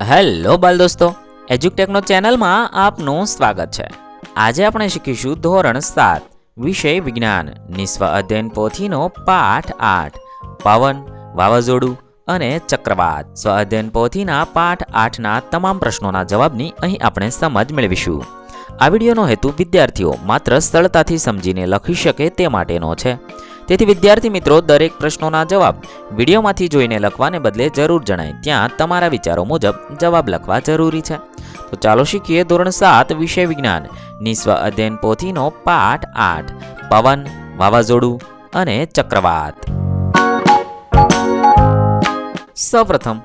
Hello બાલ દોસ્તો, એજ્યુકટેકનો ચેનલમાં આપનું સ્વાગત છે. આજે આપણે શીખીશું ધોરણ સાત, વિષય વિજ્ઞાન, નિસ્વ અધ્યયન પોથીનો પાઠ આઠ, પવન, વાવાઝોડું અને ચક્રવાત. સ્વ અધ્યયન પોથીના પાઠ આઠના તમામ પ્રશ્નોના જવાબની અહીં આપણે સમજ મેળવીશું. આ વિડીયોનો હેતુ વિદ્યાર્થીઓ માત્ર સરળતાથી સમજીને લખી શકે તે માટેનો છે. તેથી વિદ્યાર્થી મિત્રો, દરેક પ્રશ્નોના જવાબ વિડીયોમાંથી જોઈને લખવાને બદલે જરૂર જણાય. ત્યાં તમારા વિચારો મુજબ જવાબ લખવા જરૂરી છે. તો ચાલો શીખીએ ધોરણ સાત, વિષય વિજ્ઞાન. નિસ્વ અધ્યયન પોથીનો પાઠ આઠ. પવન, વાવાઝોડું અને ચક્રવાત. સૌપ્રથમ,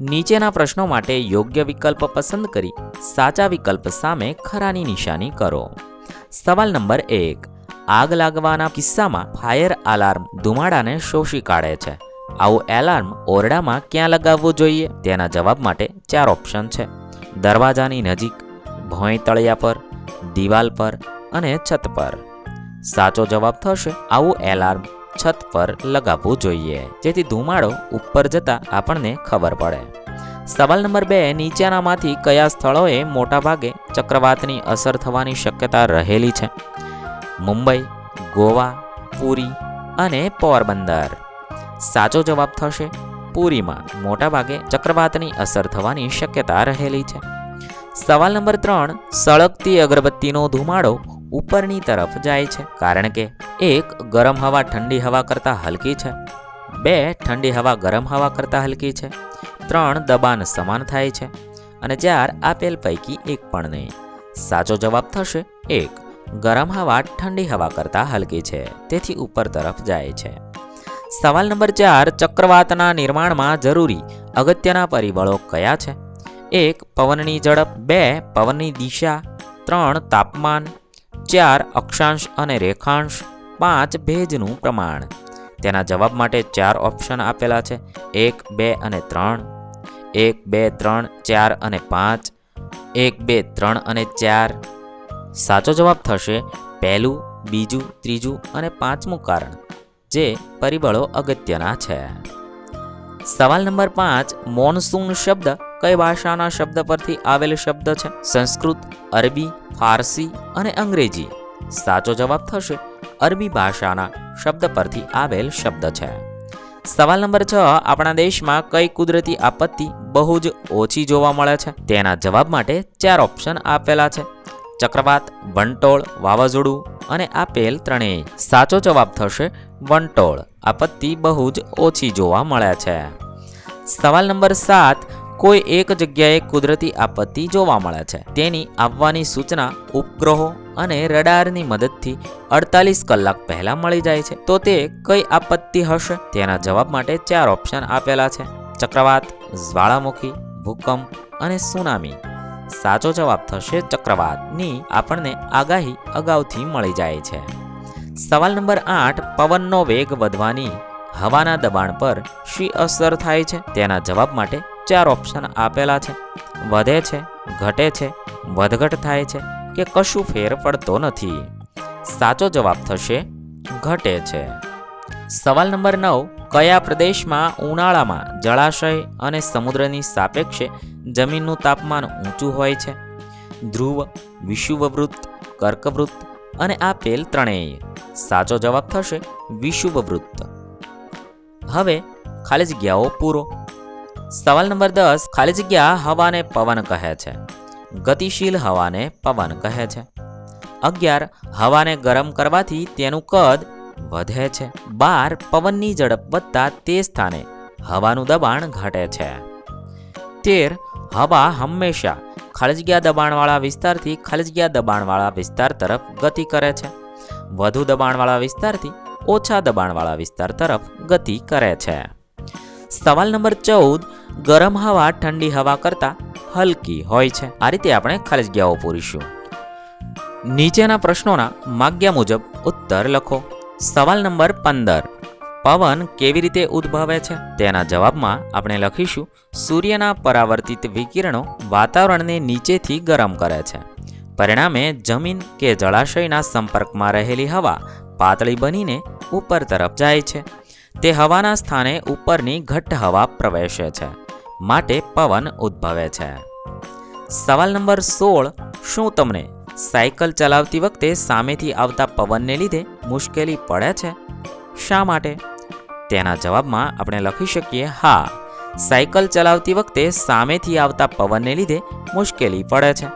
નીચેના પ્રશ્નો માટે યોગ્ય વિકલ્પ પસંદ કરી સાચા વિકલ્પ સામે ખરાની નિશાની કરો. સવાલ નંબર એક આગ લાગવાના કિસ્સામાં ફાયર અલાર્મ ધુમાડાને શોષી કાઢે છે. આવું એલાર્મ ઓરડામાં ક્યાં લગાવવું જોઈએ? તેના જવાબ માટે ચાર ઓપ્શન છે. દરવાજાની નજીક, ભોંય તળિયા પર, દિવાલ પર અને છત પર. સાચો જવાબ થશે, આવું એલાર્મ છત પર લગાવવું જોઈએ. જેથી ધુમાડો ઉપર જતા આપણને ખબર પડે. સવાલ નંબર બે નીચેનામાંથી કયા સ્થળોએ મોટાભાગે ચક્રવાતની અસર થવાની શક્યતા રહેલી છે? મુંબઈ, ગોવા, પુરી અને પોરબંદર. સાચો જવાબ થશે, પુરીમાં મોટાભાગે ચક્રવાતની અસર થવાની શક્યતા રહેલી છે. સવાલ નંબર ત્રણ, સળગતી અગરબત્તીનો ધુમાડો ઉપરની તરફ જાય છે, કારણ કે એક ગરમ હવા ઠંડી હવા કરતાં હલકી છે. બે, ઠંડી હવા ગરમ હવા કરતાં હલકી છે. ત્રણ, દબાણ સમાન થાય છે. અને ચાર, આપેલ પૈકી એક પણ નહીં. સાચો જવાબ થશે એક. ગરમ હવા ઠંડી હવા કરતાં હલકી છે, તેથી ઉપર તરફ જાય છે. સવાલ નંબર ચાર, ચક્રવાતના નિર્માણમાં જરૂરી અગત્યના પરિબળો કયા છે? એક, પવનની ઝડપ. બે, પવનની દિશા. ત્રણ, તાપમાન. ચાર, અક્ષાંશ અને રેખાંશ. પાંચ, ભેજનું પ્રમાણ. તેના જવાબ માટે ચાર ઓપ્શન આપેલા છે. એક, બે અને ત્રણ. એક, બે, ત્રણ, ચાર અને પાંચ. એક, બે, ત્રણ અને ચાર. સાચો જવાબ થશે પહેલું, બીજું, ત્રીજું અને પાંચમું કારણ, જે પરિબળો અગત્યના છે. સવાલ નંબર પાંચ, મોનસૂન શબ્દ કઈ ભાષાના શબ્દ પરથી આવેલ શબ્દ છે? સંસ્કૃત, અરબી, ફારસી અને અંગ્રેજી. સાચો જવાબ થશે અરબી ભાષાના શબ્દ પરથી આવેલ શબ્દ છે. સવાલ નંબર છ, આપણા દેશમાં કઈ કુદરતી આપત્તિ બહુ જ ઓછી જોવા મળે છે? તેના જવાબ માટે ચાર ઓપ્શન આપેલા છે. ચક્રવાત, વંટોળ, વાવાઝોડું અને આપેલ ત્રણેય સાચો જવાબ થશે વંટોળ. આપત્તિ બહુ જ ઓછી જોવા મળે છે. સવાલ નંબર સાત, કોઈ એક જગ્યાએ કુદરતી આપત્તિ જોવા મળે છે. તેની આવવાની સૂચના ઉપગ્રહો અને રડારની મદદથી અડતાલીસ કલાક પહેલા મળી જાય છે. તો તે કઈ આપત્તિ હશે? તેના જવાબ માટે ચાર ઓપ્શન આપેલા છે. ચક્રવાત, જ્વાળામુખી, ભૂકંપ અને સુનામી. સાચો જવાબ થશે ચક્રવાતની આપણને આગાહી અગાઉથી મળી જાય છે. સવાલ નંબર આઠ, પવનનો વેગ વધવાની હવાના દબાણ પર શી અસર થાય છે? તેના જવાબ માટે ચાર ઓપ્શન આપેલા છે. વધે છે, ઘટે છે, વધઘટ થાય છે કે કશું ફેર પડતો નથી. સાચો જવાબ થશે, ઘટે છે. સવાલ નંબર નવ કયા પ્રદેશમાં ઉનાળામાં જળાશય અને સમુદ્રની સાપેક્ષે જમીનનું તાપમાન ઊંચું હોય છે? ધ્રુવ, વિષુવવૃત્ત, કર્કવૃત્ત અને આપેલ ત્રણેય. સાચો જવાબ થશે વિષુવવૃત્ત. હવે ખાલી જગ્યાઓ પૂરો. સવાલ નંબર દસ, ખાલી જગ્યા હવાને પવન કહે છે. ગતિશીલ હવાને પવન કહે છે. અગિયાર, હવાને ગરમ કરવાથી તેનું કદ વધે છે. બાર પવનની ઝડપ વધતા તે સ્થાને હવાનું દબાણ ઘટે છે. તેર, હવા હંમેશા ખાલી દબાણવાળા વિસ્તારથી ખાલી દબાણવાળા વિસ્તાર તરફ ગતિ કરે છે. વધુ દબાણવાળા વિસ્તારથી ઓછા દબાણવાળા વિસ્તાર તરફ ગતિ કરે છે. સવાલ નંબર ચૌદ, ગરમ હવા ઠંડી હવા કરતાં હલકી હોય છે. આ રીતે આપણે ખાલજગ્યાઓ પૂરીશું. નીચેના પ્રશ્નોના માગ્યા મુજબ ઉત્તર લખો. સવાલ નંબર પંદર. પવન કેવી રીતે ઉદ્ભવે છે? તેના જવાબમાં આપણે લખીશું, સૂર્યના પરાવર્તિત વિકિરણો વાતાવરણને નીચેથી ગરમ કરે છે. પરિણામે જમીન કે જળાશયના સંપર્કમાં રહેલી હવા પાતળી બનીને ઉપર તરફ જાય છે. તે હવાના સ્થાને ઉપરની ઘટ્ટ હવા પ્રવેશે છે, માટે પવન ઉદ્ભવે છે. સવાલ નંબર સોળ, શું તમને સાયકલ ચલાવતી વખતે સામેથી આવતા પવનને લીધે મુશ્કેલી પડે છે. શા માટે? તેના જવાબમાં આપણે લખી શકીએ, હા, સાયકલ ચલાવતી વખતે સામેથી આવતા પવનને લીધે મુશ્કેલી પડે છે.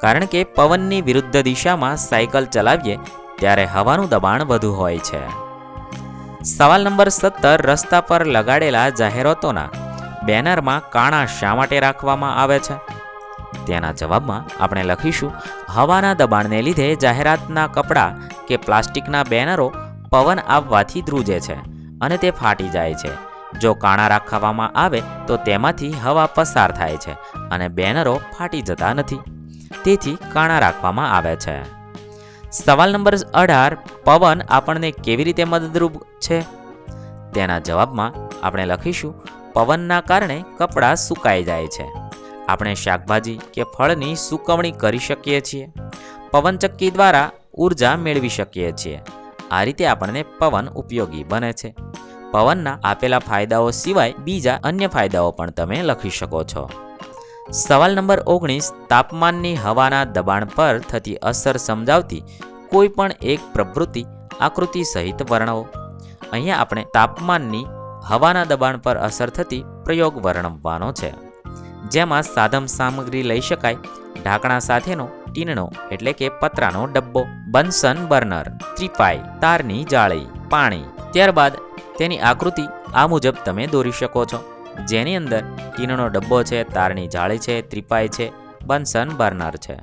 કારણ કે પવનની વિરુદ્ધ દિશામાં સાયકલ ચલાવીએ ત્યારે હવાનું દબાણ વધુ હોય છે. સવાલ નંબર સત્તર, રસ્તા પર લગાડેલા જાહેરાતોના બેનરમાં કાણા શા માટે રાખવામાં આવે છે? તેના જવાબમાં આપણે લખીશું હવાના દબાણને લીધે જાહેરાતના કપડાં કે પ્લાસ્ટિકના બેનરો પવન આવવાથી ધ્રુજે છે અને તે ફાટી જાય છે. જો કાણા રાખવામાં આવે તો તેમાંથી હવા પસાર થાય છે અને બેનરો ફાટી જતા નથી. તેથી કાણા રાખવામાં આવે છે. સવાલ નંબર અઢાર, પવન આપણને કેવી રીતે મદદરૂપ છે? તેના જવાબમાં આપણે લખીશું, પવનના કારણે કપડાં સુકાઈ જાય છે. આપણે શાકભાજી કે ફળની સુકવણી કરી શકીએ છીએ. પવનચક્કી દ્વારા ઊર્જા મેળવી શકીએ છીએ. આ રીતે આપણને પવન ઉપયોગી બને છે. પવનના આપેલા ફાયદાઓ સિવાય બીજા અન્ય ફાયદાઓ પણ તમે લખી શકો છો. સવાલ નંબર ઓગણીસ, તાપમાનની હવાના દબાણ પર થતી અસર સમજાવતી કોઈ પણ એક પ્રવૃત્તિ, આકૃતિ સહિત વર્ણવો. અહીંયા આપણે તાપમાનની હવાના દબાણ પર અસર થતી પ્રયોગ વર્ણવવાનો છે. જેમાં સાધન સામગ્રી લઈ શકાય, ઢાંકણા સાથેનો ટીનનો એટલે કે પતરાનો ડબ્બો બન્સન બર્નર, ત્રિપાઈ, તારની જાળી, પાણી. ત્યારબાદ તેની આકૃતિ આ મુજબ તમે દોરી શકો છો. જેની અંદર ટીનનો ડબ્બો છે, તારની જાળી છે, ત્રિપાઈ છે બન્સન બર્નર છે.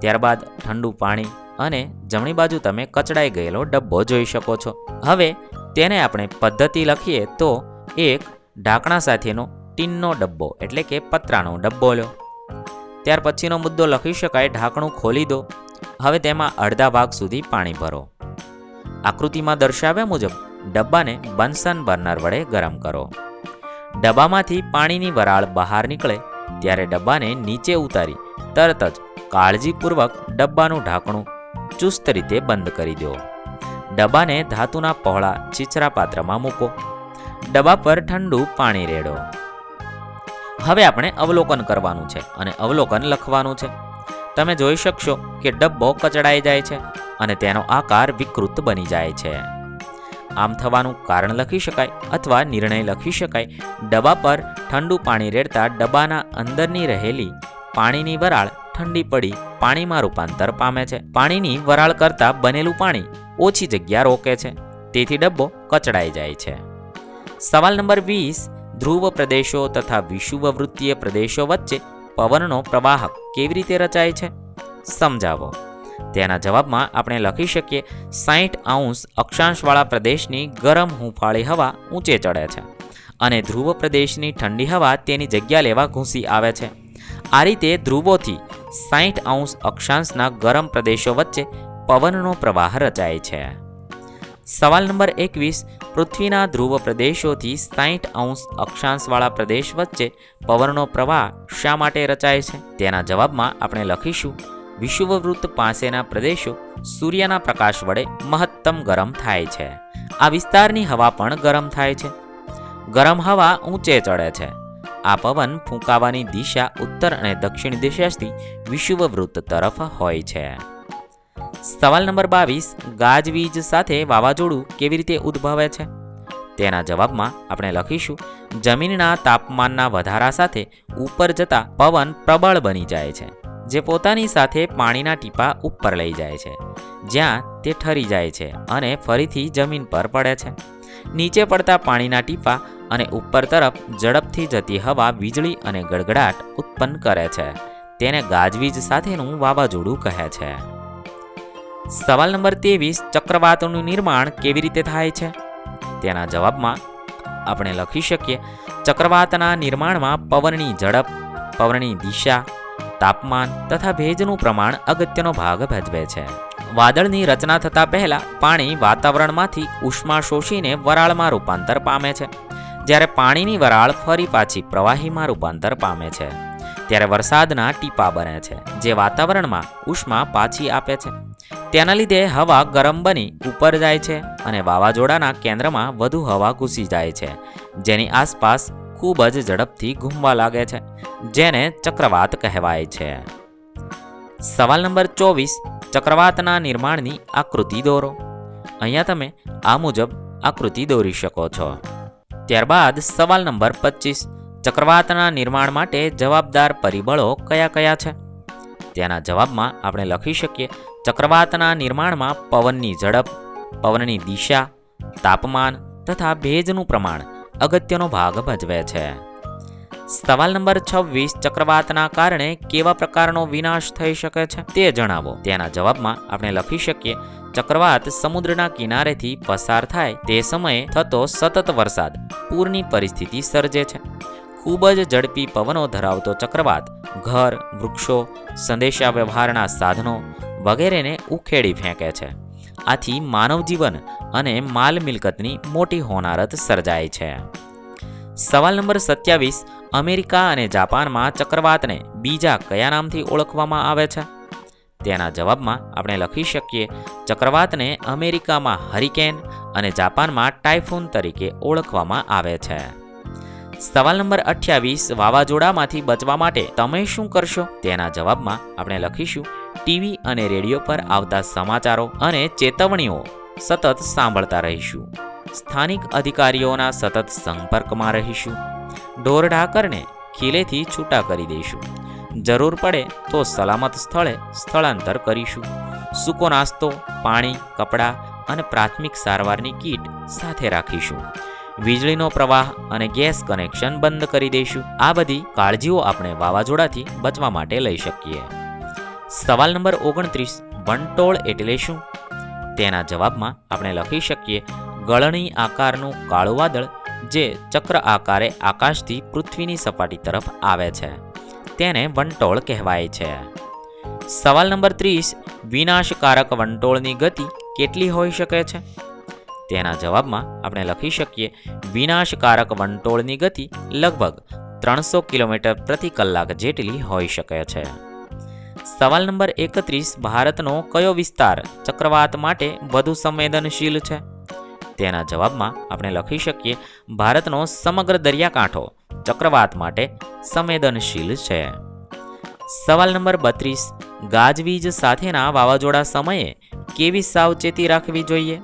ત્યારબાદ ઠંડુ પાણી અને જમણી બાજુ તમે કચડાઈ ગયેલો ડબ્બો જોઈ શકો છો. હવે તેને આપણે પદ્ધતિ લખીએ તો એક, ઢાંકણા સાથેનો ટીનનો ડબ્બો, એટલે કે પતરાનો ડબ્બો લો ત્યાર પછીનો મુદ્દો લખી શકાય, ઢાંકણું ખોલી દો. હવે તેમાં અડધા ભાગ સુધી પાણી ભરો. આકૃતિમાં દર્શાવ્યા મુજબ, ડબ્બાને બન્સન બર્નર વડે ગરમ કરો. ડબ્બામાંથી પાણીની વરાળ બહાર નીકળે, ત્યારે ડબ્બાને નીચે ઉતારી, તરત જ કાળજીપૂર્વક ડબ્બાનું ઢાંકણું ચુસ્ત રીતે બંધ કરી દો. ડબ્બાને ધાતુના પહોળા, છીછરા પાત્રમાં મૂકો. ડબ્બા પર ઠંડુ પાણી રેડો. હવે આપણે અવલોકન કરવાનું છે અને અવલોકન લખવાનું છે. તમે જોઈ શકશો કે ડબ્બો કચડાઈ જાય છે અને તેનો આકાર વિકૃત બની જાય છે. આમ થવાનું કારણ લખી શકાય અથવા નિર્ણય લખી શકાય. ડબ્બા પર ઠંડુ પાણી રેડતા ડબ્બાના અંદરની રહેલી પાણીની વરાળ ઠંડી પડી પાણીમાં રૂપાંતર પામે છે. પાણીની વરાળ કરતાં બનેલું પાણી ઓછી જગ્યા રોકે છે. તેથી ડબ્બો કચડાઈ જાય છે. સવાલ નંબર વીસ ધ્રુવ પ્રદેશો તથા વિષુવવૃત્તીય પ્રદેશો વચ્ચે પવનનો પ્રવાહ કેવી રીતે રચાય છે? સમજાવો. તેના જવાબમાં આપણે લખી શકીએ સાહીઠ અંશ અક્ષાંશવાળા પ્રદેશની ગરમ હૂંફાળી હવા ઊંચે ચડે છે અને ધ્રુવ પ્રદેશની ઠંડી હવા તેની જગ્યા લેવા ઘૂસી આવે છે. આ રીતે ધ્રુવોથી સાહીઠ અંશ અક્ષાંશના ગરમ પ્રદેશો વચ્ચે પવનનો પ્રવાહ રચાય છે. સવાલ નંબર એકવીસ, પૃથ્વીના ધ્રુવ પ્રદેશોથી સાહીઠ અંશ અક્ષાંશવાળા પ્રદેશ વચ્ચે પવનનો પ્રવાહ શા માટે રચાય છે? તેના જવાબમાં આપણે લખીશું, વિષુવવૃત્ત પાસેના પ્રદેશો સૂર્યના પ્રકાશ વડે મહત્તમ ગરમ થાય છે. આ વિસ્તારની હવા પણ ગરમ થાય છે. ગરમ હવા ઊંચે ચડે છે. આ પવન ફૂંકાવાની દિશા ઉત્તર અને દક્ષિણ દિશાથી વિષુવવૃત્ત તરફ હોય છે. સવાલ નંબર બાવીસ ગાજવીજ સાથે વાવાઝોડું કેવી રીતે ઉદ્ભવે છે? તેના જવાબમાં આપણે લખીશું, જમીનના તાપમાનના વધારા સાથે ઉપર જતા પવન પ્રબળ બની જાય છે, જે પોતાની સાથે પાણીના ટીપા ઉપર લઈ જાય છે, જ્યાં તે ઠરી જાય છે અને ફરીથી જમીન પર પડે છે. નીચે પડતા પાણીના ટીપા અને ઉપર તરફ ઝડપથી જતી હવા વીજળી અને ગડગડાટ ઉત્પન્ન કરે છે. તેને ગાજવીજ સાથેનું વાવાઝોડું કહે છે. સવાલ નંબર ત્રેવીસ, ચક્રવાતનું નિર્માણ કેવી રીતે થાય છે? તેના જવાબમાં આપણે લખી શકીએ, ચક્રવાતના નિર્માણમાં પવનની ઝડપ, પવનની દિશા, તાપમાન તથા ભેજનું પ્રમાણ અગત્યનો ભાગ ભજવે છે. વાદળની રચના થતાં પહેલાં પાણી વાતાવરણમાંથી ઉષ્મા શોષીને વરાળમાં રૂપાંતર પામે છે. જ્યારે પાણીની વરાળ ફરી પાછી પ્રવાહીમાં રૂપાંતર પામે છે. ત્યારે વરસાદના ટીપા બને છે, જે વાતાવરણમાં ઉષ્મા પાછી આપે છે. તેના લીધે હવા ગરમ બની ઉપર જાય છે અને વાવાઝોડાના કેન્દ્રમાં વધુ હવા ઘૂસી જાય છે, જેની આસપાસ ખૂબ જ ઝડપથી ઘૂમવા લાગે છે, જેને ચક્રવાત કહેવાય છે. સવાલ નંબર ચોવીસ, ચક્રવાતના નિર્માણની આકૃતિ દોરો. અહીંયા તમે આ મુજબ આકૃતિ દોરી શકો છો. ત્યારબાદ સવાલ નંબર પચીસ, ચક્રવાતના નિર્માણ માટે જવાબદાર પરિબળો કયા કયા છે? તેના જવાબમાં આપણે લખી શકીએ ચક્રવાતના નિર્માણમાં પવનની ઝડપ, પવનની દિશા, તાપમાન તથા ભેજનું પ્રમાણ અગત્યનો ભાગ ભજવે છે. સવાલ નંબર છવ્વીસ, ચક્રવાતના કારણે કેવા પ્રકારનો વિનાશ થઈ શકે છે તે જણાવો. તેના જવાબમાં આપણે લખી શકીએ, ચક્રવાત સમુદ્રના કિનારેથી પસાર થાય તે સમયે થતો સતત વરસાદ પૂરની પરિસ્થિતિ સર્જે છે. ખૂબ જ ઝડપી પવનો ધરાવતો ચક્રવાત ઘર, વૃક્ષો સંદેશા વ્યવહારના સાધનો વગેરેને ઉખેડી ફેંકે છે. આથી માનવ જીવન અને માલ મિલકતની મોટી હોનારત સર્જાય છે. સવાલ નંબર સત્યાવીસ, અમેરિકા અને જાપાનમાં ચક્રવાતને બીજા કયા નામથી ઓળખવામાં આવે છે? તેના જવાબમાં આપણે લખી શકીએ, ચક્રવાતને અમેરિકામાં હરિકેન અને જાપાનમાં ટાઇફોન તરીકે ઓળખવામાં આવે છે. સવાલ નંબર અઠ્યાવીસ, વાવાઝોડામાંથી બચવા માટે તમે શું કરશો? તેના જવાબમાં આપણે લખીશું ટીવી અને રેડિયો પર આવતા સમાચારો અને ચેતવણીઓ સતત સાંભળતા રહીશું. સ્થાનિક અધિકારીઓના સતત સંપર્કમાં રહીશું. ઢોરઢાકરને ખીલેથી છૂટા કરી દઈશું. જરૂર પડે તો સલામત સ્થળે સ્થળાંતર કરીશું. સૂકો નાસ્તો, પાણી, કપડાં અને પ્રાથમિક સારવારની કીટ સાથે રાખીશું. વીજળીનો પ્રવાહ અને ગેસ કનેક્શન બંધ કરી દઈશું. આ બધી કાળજીઓ આપણે વાવાઝોડાથી બચવા માટે લઈ શકીએ. સવાલ નંબર ઓગણત્રીસ, વંટોળ એટલે શું? તેના જવાબમાં આપણે લખી શકીએ, ગળણી આકારનું કાળું વાદળ, જે ચક્ર આકારે આકાશથી પૃથ્વીની સપાટી તરફ આવે છે. તેને વંટોળ કહેવાય છે. સવાલ નંબર ત્રીસ, વિનાશકારક વંટોળની ગતિ કેટલી હોઈ શકે છે? તેના જવાબમાં આપણે લખી શકીએ, વિનાશકારક વંટોળની ગતિ લગભગ ત્રણસો કિલોમીટર પ્રતિ કલાક જેટલી હોઈ શકે છે. સવાલ નંબર એકત્રીસ, ભારતનો કયો વિસ્તાર ચક્રવાત માટે વધુ સંવેદનશીલ છે? તેના જવાબમાં આપણે લખી શકીએ, ભારતનો સમગ્ર દરિયાકાંઠો ચક્રવાત માટે સંવેદનશીલ છે. સવાલ નંબર બત્રીસ, ગાજવીજ સાથેના વાવાઝોડા સમયે કેવી સાવચેતી રાખવી જોઈએ?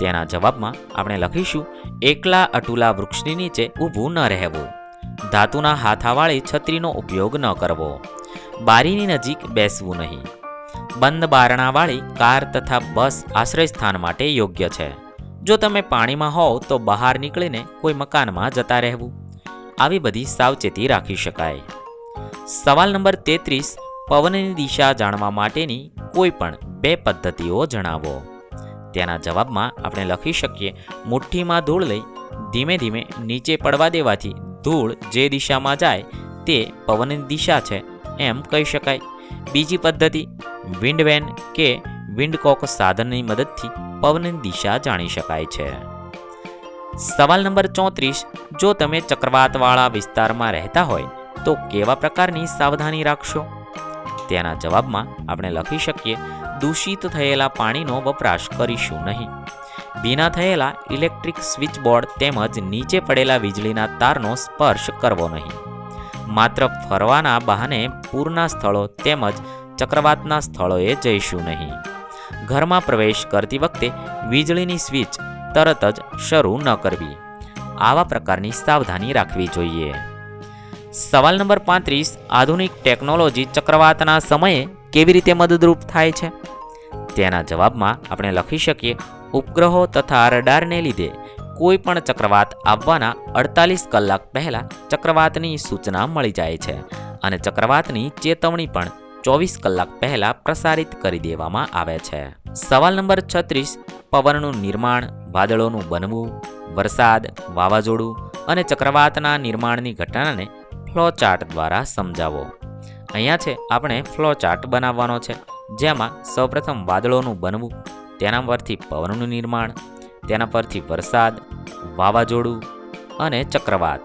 તેના જવાબમાં આપણે લખીશું, એકલા અટુલા વૃક્ષની નીચે ઊભું ન રહેવું. ધાતુના હાથાવાળી છત્રીનો ઉપયોગ ન કરવો. બારીની નજીક બેસવું નહીં. બંધ બારણાવાળી કાર તથા બસ આશ્રયસ્થાન માટે યોગ્ય છે. જો તમે પાણીમાં હોવ તો બહાર નીકળીને કોઈ મકાનમાં જતા રહેવું. આવી બધી સાવચેતી રાખી શકાય. સવાલ નંબર તેત્રીસ, પવનની દિશા જાણવા માટેની કોઈ પણ બે પદ્ધતિઓ જણાવો. તેના જવાબમાં આપણે લખી શકીએ, મુઠ્ઠીમાં ધૂળ લઈ ધીમે ધીમે નીચે પડવા દેવાથી ધૂળ જે દિશામાં જાય તે પવનની દિશા છે. એમ કહી શકાય. બીજી પદ્ધતિ વિન્ડવેન કે વિન્ડકોક સાધનની મદદથી પવનની દિશા જાણી શકાય છે. સવાલ નંબર ચોત્રીસ, જો તમે ચક્રવાતવાળા વિસ્તારમાં રહેતા હોય, તો કેવા પ્રકારની સાવધાની રાખશો? તેના જવાબમાં આપણે લખી શકીએ, દૂષિત થયેલા પાણીનો વપરાશ કરીશું નહીં. ભીના થયેલા ઇલેક્ટ્રિક સ્વિચ બોર્ડ તેમજ નીચે પડેલા વીજળીના તારનો સ્પર્શ કરવો નહીં. માત્ર ફરવાના બહાને પૂરના સ્થળો તેમજ ચક્રવાતના સ્થળોએ જઈશું નહીં. ઘરમાં પ્રવેશ કરતી વખતે વીજળીની સ્વિચ તરત જ શરૂ ન કરવી. આવા પ્રકારની સાવધાની રાખવી જોઈએ. સવાલ નંબર પાંત્રીસ, આધુનિક ટેકનોલોજી ચક્રવાતના સમયે કેવી રીતે મદદરૂપ થાય છે? તેના જવાબમાં આપણે લખી શકીએ, ઉપગ્રહો તથા રડારને લીધે કોઈ પણ ચક્રવાત આવવાના અડતાલીસ કલાક પહેલાં ચક્રવાતની સૂચના મળી જાય છે અને ચક્રવાતની ચેતવણી પણ ચોવીસ કલાક પહેલાં પ્રસારિત કરી દેવામાં આવે છે. સવાલ નંબર છત્રીસ, પવનનું નિર્માણ, વાદળોનું બનવું, વરસાદ, વાવાઝોડું અને ચક્રવાતના નિર્માણની ઘટનાને ફ્લોચાર્ટ દ્વારા સમજાવો. અહીંયા છે આપણે ફ્લોચાર્ટ બનાવવાનો છે, જેમાં સૌપ્રથમ વાદળોનું બનવું, તેના પરથી પવનનું નિર્માણ તેના પરથી વરસાદ, વાવાઝોડું અને ચક્રવાત.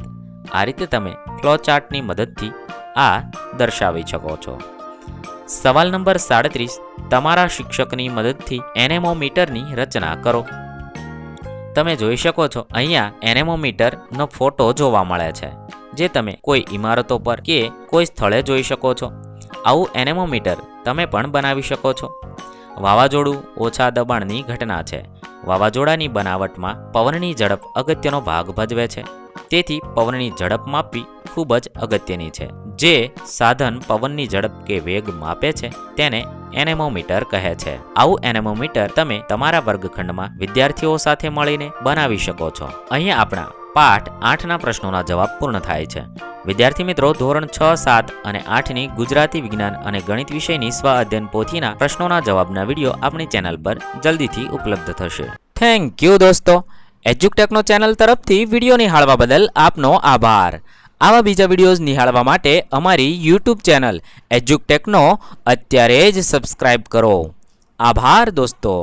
આ રીતે તમે ફ્લોચાર્ટની મદદથી આ દર્શાવી શકો છો. સવાલ નંબર સાડત્રીસ, તમારા શિક્ષકની મદદથી એનેમોમીટરની રચના કરો. તમે જોઈ શકો છો, અહીંયા એનેમોમીટરનો ફોટો જોવા મળે છે, જે તમે કોઈ ઇમારતો પર કે કોઈ સ્થળે જોઈ શકો છો. આવું એનેમોમીટર તમે પણ બનાવી શકો છો. વાવાઝોડું ઓછા દબાણની ઘટના છે. વાવાઝોડાની બનાવટમાં પવનની ઝડપ અગત્યનો ભાગ ભજવે છે. તેથી પવનની ઝડપ માપવી ખૂબ જ અગત્યની છે. જે સાધન પવનની ઝડપ કે વેગ માપે છે તેને એનેમોમીટર કહે છે. આવું એનેમોમીટર તમે તમારા વર્ગખંડમાં વિદ્યાર્થીઓ સાથે મળીને બનાવી શકો છો. અહીંયા આપણા પાઠ આઠના પ્રશ્નોના જવાબ પૂર્ણ થાય છે. વિદ્યાર્થી મિત્રો, ધોરણ છ, સાત અને આઠની ગુજરાતી વિજ્ઞાન અને ગણિત વિષયની સ્વ અધ્યયન પોથીના પ્રશ્નોના જવાબના વીડિયો આપણી ચેનલ પર જલ્દીથી ઉપલબ્ધ થશે. થેન્ક યુ દોસ્તો. એજ્યુકટેકનો ચેનલ તરફથી વીડિયો નિહાળવા બદલ આપનો આભાર. આવા બીજા વિડીયોઝ નિહાળવા માટે અમારી યુટ્યુબ ચેનલ એજ્યુકટેકનો અત્યારે જ સબસ્ક્રાઇબ કરો. આભાર દોસ્તો.